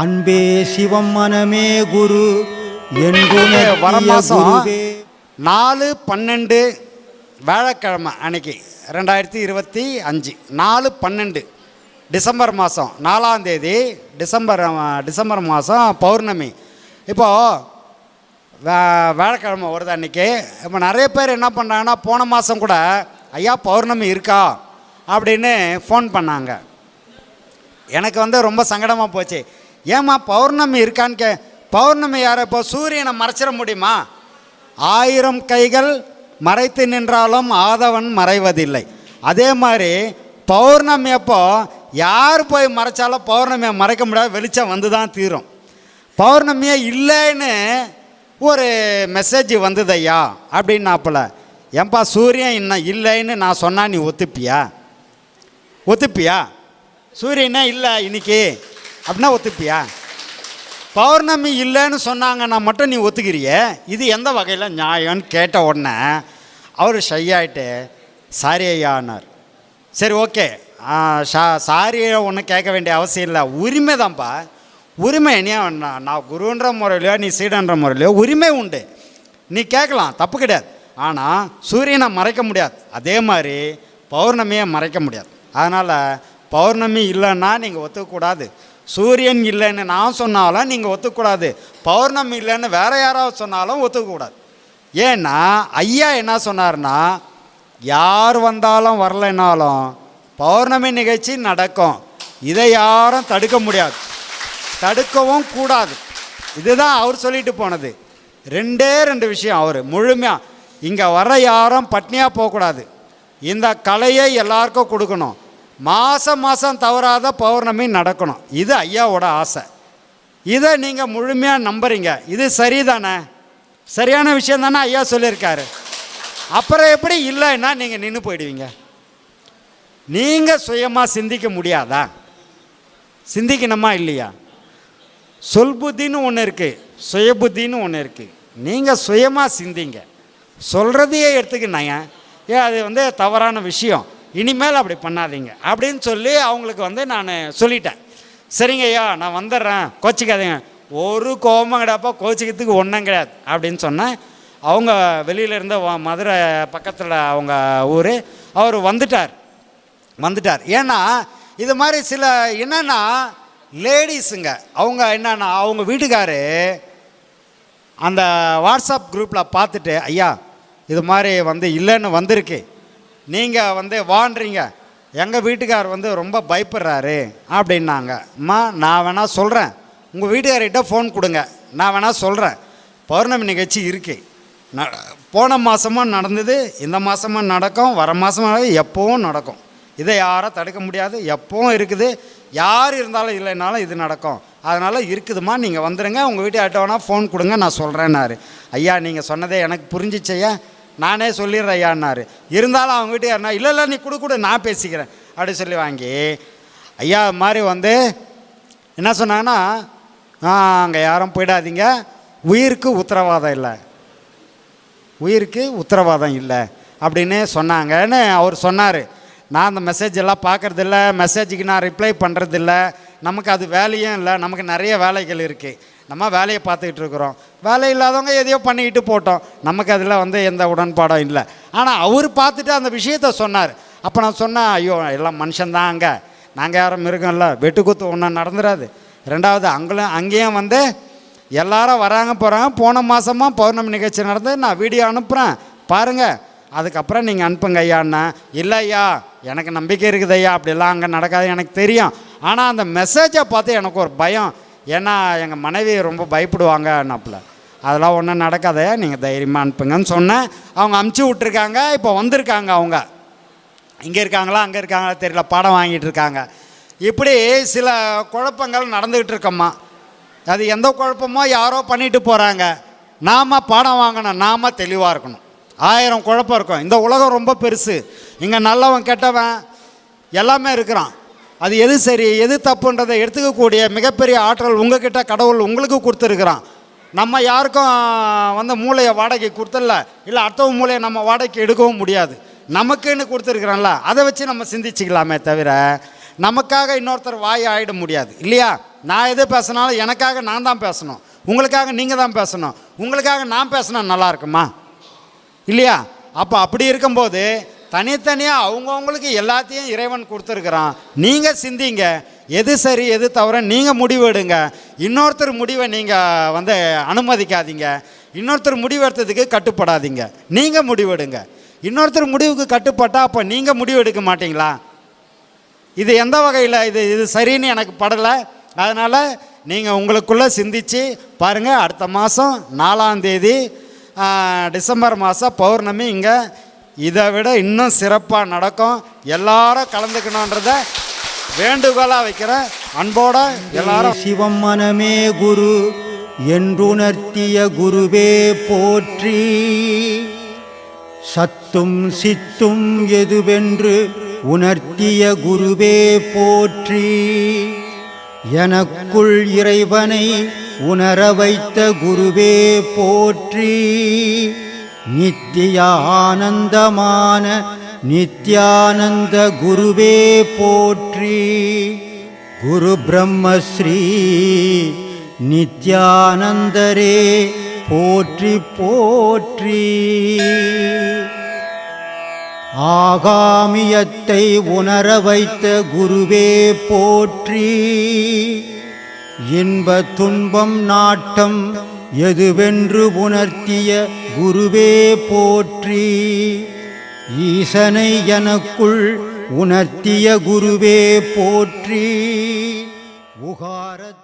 அன்பே சிவம் மனமே குரு வர என் மாசம் குருவே. நாலு பன்னெண்டு வியாழக்கிழமை அன்னைக்கு ரெண்டாயிரத்தி இருபத்தி அஞ்சு. நாலு பன்னெண்டு டிசம்பர் மாதம் நாலாம் தேதி டிசம்பர் டிசம்பர் மாதம் பௌர்ணமி. இப்போது வே வியாழக்கிழமை வருது அன்றைக்கி இப்போ நிறைய பேர் என்ன பண்ணுறாங்கன்னா போன மாதம் கூட ஐயா பௌர்ணமி இருக்கா? அப்படின்னு ஃபோன் பண்ணாங்க. எனக்கு வந்து ரொம்ப சங்கடமாக போச்சு. ஏம்மா பௌர்ணமி இருக்கான்னு கே பௌர்ணமி யார்? இப்போ சூரியனை மறைச்சிட முடியுமா? ஆயிரம் கைகள் மறைத்து நின்றாலும் ஆதவன் மறைவதில்லை. அதே மாதிரி பௌர்ணமி அப்போ யார் போய் மறைச்சாலும் பௌர்ணமியை மறைக்க முடியாது வெளிச்சம் வந்து தான் தீரும். பௌர்ணமியே இல்லைன்னு ஒரு மெசேஜ் வந்தது ஐயா அப்படின்னாப்புல ஏன்பா சூரியன் இன்னும் இல்லைன்னு நான் சொன்னால் நீ ஒத்துப்பியா? ஒத்துப்பியா? சூரியனே இல்லை இன்னைக்கு. அப்படின்னா ஒத்துப்பியா? பௌர்ணமி இல்லைன்னு சொன்னாங்கன்னா மட்டும் நீ ஒத்துக்கிறியே? இது எந்த வகையில் நியாயம்னு கேட்ட உடனே அவர் ஷையாயிட்டு சாரி ஐயானார் சரி ஓகே. ஷா சாரியை ஒன்றும் கேட்க வேண்டிய அவசியம் இல்லை. உரிமை தான்ப்பா. உரிமை நீ நான் குருன்ற முறையிலையோ நீ சீடன்ற முறையிலையோ உரிமை உண்டு. நீ கேட்கலாம் தப்பு கிடையாது. ஆனால் சூரியனை மறைக்க முடியாது. அதே மாதிரி பௌர்ணமியை மறைக்க முடியாது. அதனால் பௌர்ணமி இல்லைன்னா நீங்கள் ஒத்துக்கக்கூடாது. சூரியன் இல்லைன்னு நான் சொன்னாலும் நீங்கள் ஒத்துக்கக்கூடாது பௌர்ணமி இல்லைன்னு வேறு யாராவது சொன்னாலும் ஒத்துக்கக்கூடாது. ஏன்னா ஐயா என்ன சொன்னார்னா யார் வந்தாலும் வரலைனாலும் பௌர்ணமி நிகழ்ச்சி நடக்கும். இதை யாரும் தடுக்க முடியாது. தடுக்கவும் கூடாது. இதுதான் அவர் சொல்லிட்டு போனது. ரெண்டே ரெண்டு விஷயம் அவர். முழுமையாக இங்கே வர யாரும் பட்னியாக போகக்கூடாது. இந்த கலையை எல்லாருக்கும் கொடுக்கணும். மாதம் மாதம் தவறாத பௌர்ணமி நடக்கணும். இது ஐயாவோட ஆசை. இதை நீங்கள் முழுமையாக நம்புறீங்க. இது சரிதானே? சரியான விஷயம் தானே ஐயா சொல்லியிருக்காரு. அப்புறம் எப்படி இல்லைன்னா நீங்கள் நின்று போயிடுவீங்க. நீங்கள் சுயமாக சிந்திக்க முடியாதா? சிந்திக்கணுமா இல்லையா? சொல் புத்தின்னு ஒன்று இருக்குது சுய புத்தின்னு ஒன்று இருக்குது நீங்கள் சுயமாக சிந்திங்க. சொல்கிறதையே எடுத்துக்கினாங்க. ஏ அது வந்து தவறான விஷயம். இனிமேல் அப்படி பண்ணாதீங்க. அப்படின்னு சொல்லி அவங்களுக்கு வந்து நான் சொல்லிட்டேன். சரிங்க ஐயா நான் வந்துடுறேன். கோச்சிக்காதீங்க. ஒரு கோபம் கிடையாப்பா கோச்சிக்கிறதுக்கு ஒன்றும் கிடையாது. அப்படின்னு சொன்னேன். அவங்க வெளியில் இருந்த வ- மதுரை பக்கத்தில் அவங்க ஊர் அவர் வந்துட்டார். வந்துட்டார். ஏன்னா இது மாதிரி சில என்னென்னா லேடிஸுங்க. அவங்க என்னென்னா அவங்க வீட்டுக்காரு அந்த வாட்ஸ்அப் குரூப்பில் பார்த்துட்டு ஐயா இது மாதிரி வந்து இல்லைன்னு வந்திருக்கு. நீங்கள் வந்து வாண்டுறீங்க எங்கள் வீட்டுக்கார் வந்து ரொம்ப பயப்படுறாரு அப்படின்னாங்க. அம்மா நான் வேணால் சொல்கிறேன் உங்கள் வீட்டுக்கார்கிட்ட ஃபோன் கொடுங்க. நான் வேணால் சொல்கிறேன் பௌர்ணமி நிகழ்ச்சி இருக்கு. ந போன மாதமும் நடந்தது இந்த மாதமும் நடக்கும் வர மாதமும் எப்போவும் நடக்கும். இதை யாரும் தடுக்க முடியாது. எப்பவும் இருக்குது. யார் இருந்தாலும் இல்லைனாலும் இது நடக்கும். அதனால் இருக்குதுமா நீங்கள் வந்துடுங்க உங்கள் வீட்டு ஆட்டோனா வேணால் ஃபோன் கொடுங்க. நான் சொல்கிறேன்னாரு ஐயா நீங்கள் சொன்னதே எனக்கு புரிஞ்சிச்சையா நானே சொல்லிடுறேன் ஐயான்னாரு இருந்தாலும் அவங்க யாருனா இல்லை இல்லை நீ கொடு கொடு நான் பேசிக்கிறேன். அப்படி சொல்லி வாங்கி ஐயா இது மாதிரி வந்து என்ன சொன்னாங்கன்னா அங்கே யாரும் போயிடாதீங்க. உயிருக்கு உத்தரவாதம் இல்லை. உயிருக்கு உத்தரவாதம் இல்லை. அப்படின்னு சொன்னாங்கன்னு அவர் சொன்னார். நான் அந்த மெசேஜ் எல்லாம் பார்க்குறதில்ல. மெசேஜுக்கு நான் ரிப்ளை பண்ணுறதில்ல நமக்கு அது வேலையும் இல்லை. நமக்கு நிறைய வேலைகள் இருக்குது நம்ம வேலையை பார்த்துக்கிட்டு இருக்கிறோம். வேலை இல்லாதவங்க எதையோ பண்ணிக்கிட்டு போட்டோம். நமக்கு அதில் வந்து எந்த உடன்பாடும் இல்லை. ஆனால் அவர் பார்த்துட்டு அந்த விஷயத்த சொன்னார். அப்போ நான் சொன்னேன் ஐயோ எல்லாம் மனுஷன்தான் அங்கே. நாங்கள் யாரும் மிருகம்ல வெட்டுக்குத்து ஒன்றும் நடந்துடாது ரெண்டாவது அங்கேயும் அங்கேயும் வந்து எல்லாரும் வராங்க போகிறாங்க போன மாதமா பௌர்ணமி நிகழ்ச்சி நடந்து நான் வீடியோ அனுப்புகிறேன் பாருங்கள் அதுக்கப்புறம் நீங்கள் அனுப்புங்க ஐயான்னா இல்லை ஐயா எனக்கு நம்பிக்கை இருக்குது ஐயா. அப்படிலாம் அங்கே நடக்காது. எனக்கு தெரியும். ஆனால் அந்த மெசேஜை பார்த்து எனக்கு ஒரு பயம். ஏன்னா எங்கள் மனைவி ரொம்ப பயப்படுவாங்க பயப்படுவாங்கன்னாப்புல அதெல்லாம் ஒன்றும் நடக்காதே நீங்கள் தைரியமாக அனுப்புங்கன்னு சொன்னேன். அவங்க அமுச்சு விட்ருக்காங்க இப்போ வந்திருக்காங்க அவங்க. இங்கே இருக்காங்களா அங்கே இருக்காங்களா தெரியல பாடம் வாங்கிட்டு இருக்காங்க. இப்படி சில குழப்பங்கள் நடந்துக்கிட்டு இருக்கம்மா. அது எந்த குழப்பமோ யாரோ பண்ணிட்டு போகிறாங்க நாம் பாடம் வாங்கணும் நாம் தெளிவாக இருக்கணும். ஆயிரம் குழப்பம் இருக்கும். இந்த உலகம் ரொம்ப பெருசு. இங்கே நல்லவன் கெட்டவன் எல்லாமே இருக்கிறான். அது எது சரி எது தப்புன்றதை எடுத்துக்கக்கூடிய மிகப்பெரிய ஆற்றல் உங்ககிட்ட கடவுள் உங்களுக்கு கொடுத்துருக்குறான். நம்ம யாருக்கும் வந்து மூளையை வாடகை கொடுத்துடல இல்லை அடுத்தவங்க மூளையை நம்ம வாடகைக்கு எடுக்கவும் முடியாது. நமக்குன்னு கொடுத்துருக்குறோம்ல அதை வச்சு நம்ம சிந்திச்சுக்கலாமே தவிர நமக்காக இன்னொருத்தர் வாய் ஆகிட முடியாது. இல்லையா? நான் எது பேசினாலும் எனக்காக நான் தான் பேசணும். உங்களுக்காக நீங்கள் தான் பேசணும். உங்களுக்காக நான் பேசினா நல்லா இருக்குமா? இல்லையா? அப்போ அப்படி இருக்கும்போது தனித்தனியாக அவங்கவுங்களுக்கு எல்லாத்தையும் இறைவன் கொடுத்துருக்குறான். நீங்கள் சிந்திங்க எது சரி எது தவிர நீங்கள் முடிவு எடுங்க இன்னொருத்தர் முடிவை நீங்கள் வந்து அனுமதிக்காதீங்க. இன்னொருத்தர் முடிவு எடுத்ததுக்கு கட்டுப்படாதீங்க. நீங்கள் முடிவெடுங்க. இன்னொருத்தர் முடிவுக்கு கட்டுப்பட்டால் அப்போ நீங்கள் முடிவு எடுக்க மாட்டீங்களா? இது எந்த வகையில் இது இது சரின்னு எனக்கு படலை. அதனால் நீங்கள் உங்களுக்குள்ளே சிந்திச்சு பாருங்கள் அடுத்த மாதம் நாலாம் தேதி டிசம்பர் மாதம் பௌர்ணமி இங்கே இதை விட இன்னும் சிறப்பாக நடக்கும். எல்லாரும் கலந்துக்கணுன்றதை வேண்டுகோளா வைக்கிறேன். அன்போட எல்லாரும். சிவம் மனமே குரு என்றுணர்த்திய குருவே போற்றி. சத்தும் சித்தும் எதுவென்று உணர்த்திய குருவே போற்றி. எனக்குள் இறைவனை உணர வைத்த குருவே போற்றி. நித்திய ஆனந்தமான நித்யானந்த குருவே போற்றி. குரு பிரம்மஸ்ரீ நித்யானந்தரே போற்றி போற்றி. ஆகாமியத்தை உணர வைத்த குருவே போற்றி. இன்ப துன்பம் நாட்டம் எதுவென்று உணர்த்திய குருவே போற்றி. ஈசனை எனக்குள் உணர்த்திய குருவே போற்றி. உகாரத்